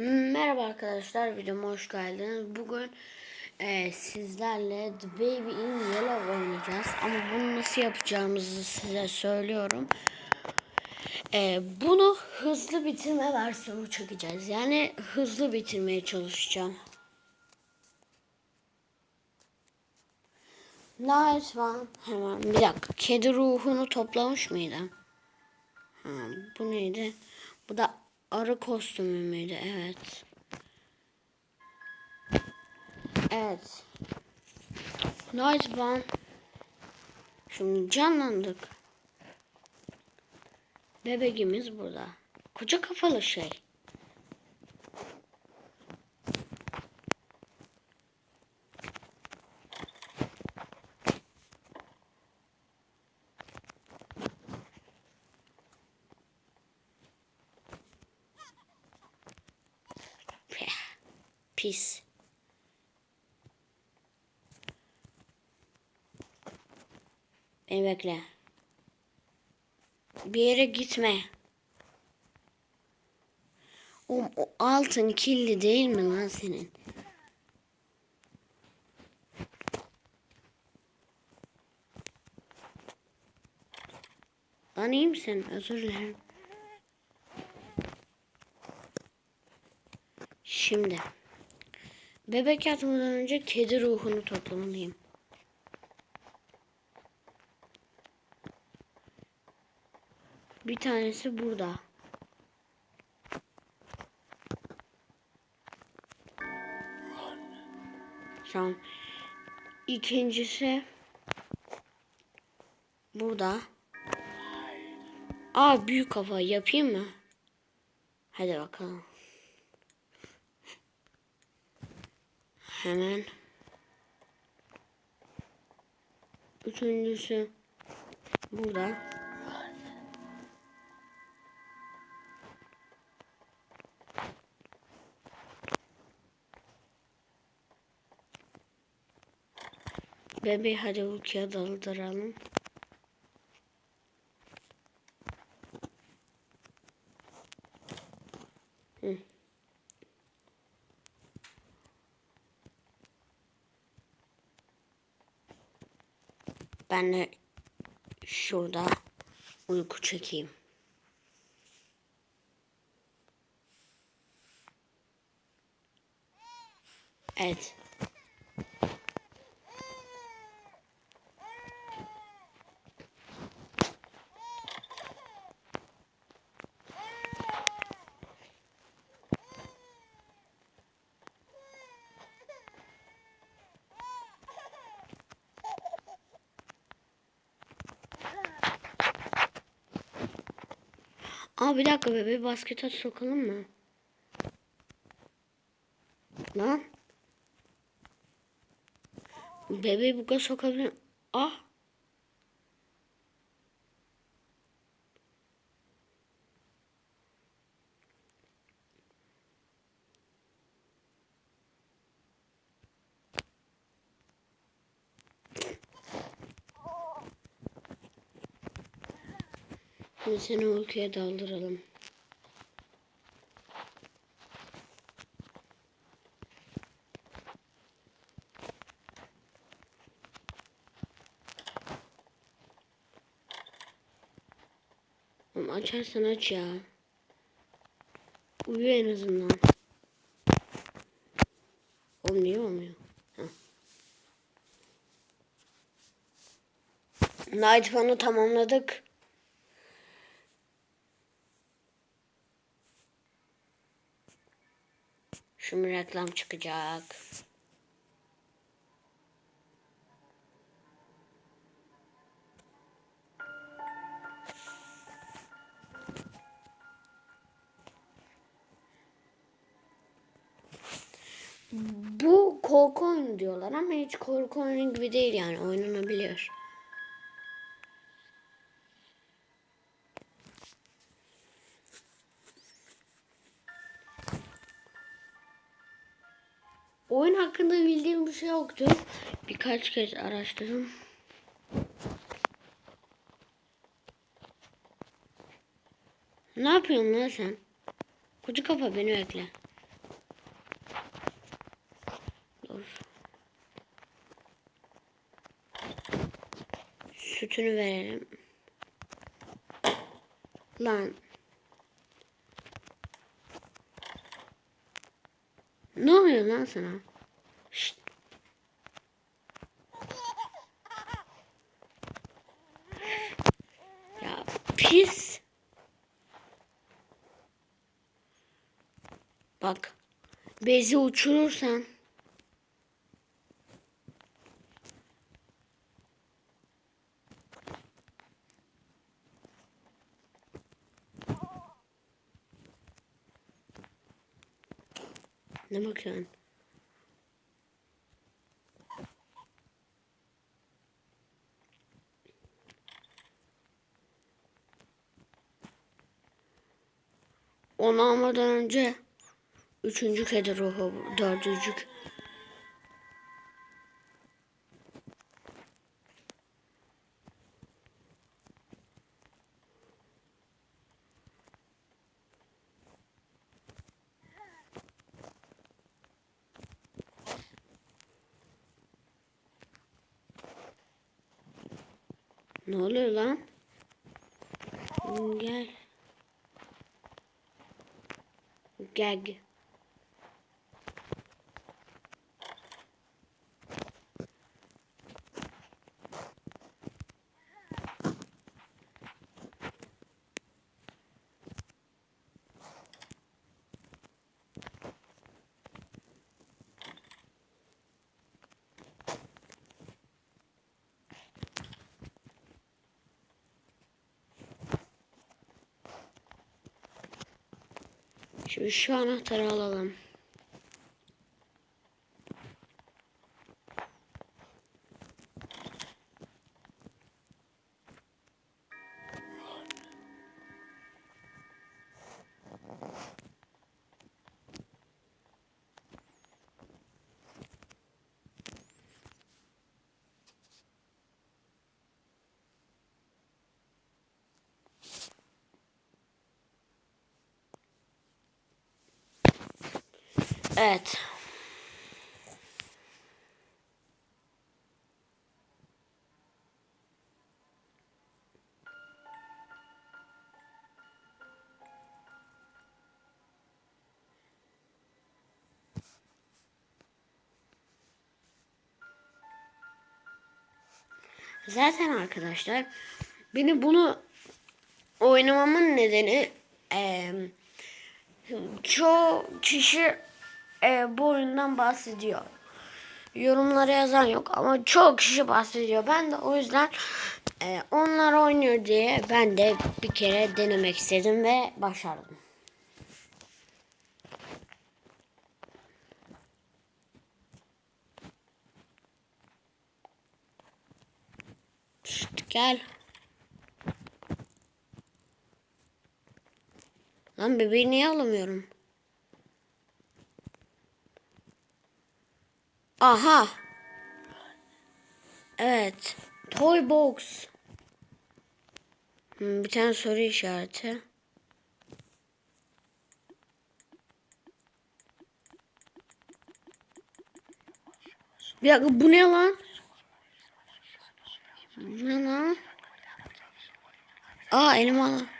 Merhaba arkadaşlar videoma hoş geldiniz. Bugün e, sizlerle The Baby in Yellow oynayacağız. Ama bunu nasıl yapacağımızı size söylüyorum. E, bunu hızlı bitirme versiyonu çekeceğiz. Yani hızlı bitirmeye çalışacağım. Nice one. Hemen bir dakika. Kedi ruhunu toplamış mıydım? Ha, bu neydi? Bu da arı kostümü müydü? Evet. Evet. Nice one. Şimdi canlandık. Bebeğimiz burada. Koca kafalı şey. Pis. Beni bekle. Bir yere gitme. O, o altın kirli değil mi lan senin? Lan iyi misin? Özür dilerim. Şimdi. Bebek yatmadan önce kedi ruhunu toplamalıyım. Bir tanesi burada. Tamam. İkincisi burada. Aa büyük kafa yapayım mı? Hadi bakalım. Hemen. Üçüncüsü burada. Bebeği hadi uykuya daldıralım. Ben de şurada uyku çekeyim. Evet. Aa bir dakika bebeği baskete sokalım mı? Lan. Bebeği buga sokabilir. Şimdi seni uykuya daldıralım. Ama açarsan aç ya. Uyu en azından. Olmuyor? Heh. Night Fun'u tamamladık. Şimdi reklam çıkacak. Bu korku oyunu diyorlar ama hiç korku oyunu gibi değil yani oynanabiliyor. Oyun hakkında bildiğim bir şey yoktu. Birkaç kez araştırdım. Ne yapıyorsun lan sen? Koca kafa beni bekle. Dur. Sütünü verelim. Lan. Ne oluyor lan sana? Şşt. Ya pis. Bak. Bezi uçurursan. Ne bakıyorsun? Onu almadan önce üçüncü kedi ruhu, dördüncü Ne oluyor lan? Gel. Gel. Şimdi şu anahtarı alalım. Evet. Zaten arkadaşlar beni bunu oynamamın nedeni eee çoğu kişi e, bu oyundan bahsediyor. Yorumlara yazan yok ama çok kişi bahsediyor. Ben de o yüzden e, onlar oynuyor diye ben de bir kere denemek istedim ve başardım. Gel. Lan bebeği niye alamıyorum? Aha. Evet. Toy box. Hmm, bir tane soru işareti. Bir dakika bu ne lan? Bu ne lan? Aa elim ala.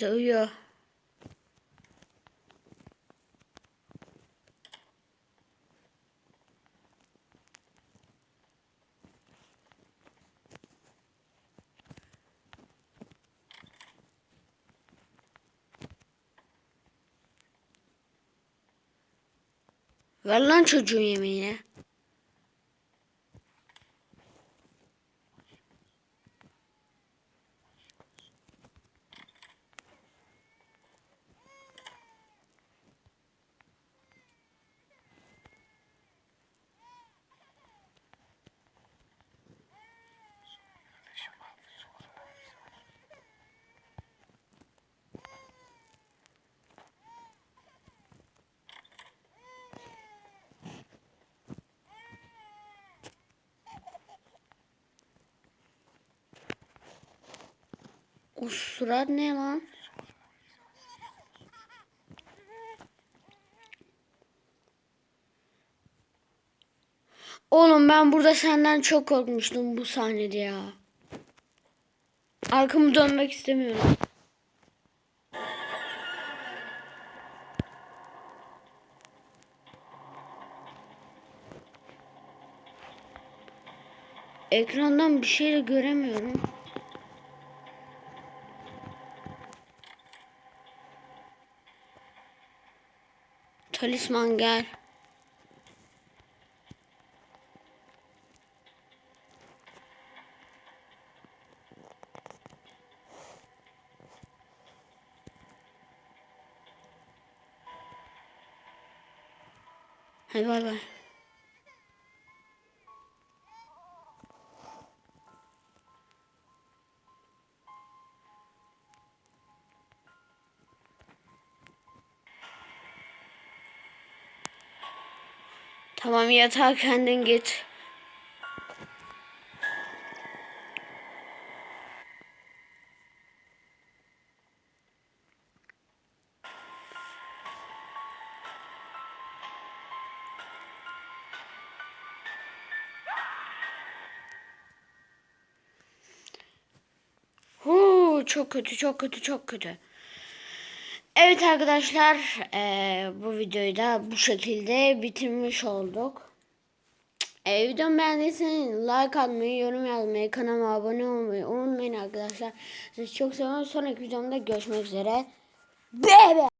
Hadi uyu. Ver lan çocuğun yemeğini. O surat ne lan? Oğlum ben burada senden çok korkmuştum bu sahnede ya. Arkamı dönmek istemiyorum. Ekrandan bir şey de göremiyorum. Talisman gel. Hadi bay bay. Tamam yatağa kendin git. Huu, çok kötü, çok kötü, çok kötü. Evet arkadaşlar, eee, bu videoyu da bu şekilde bitirmiş olduk. Eee videomu beğendiyseniz like atmayı, yorum yazmayı, kanalıma abone olmayı unutmayın arkadaşlar. Sizi çok seviyorum. Sonraki videomda görüşmek üzere. Bebe.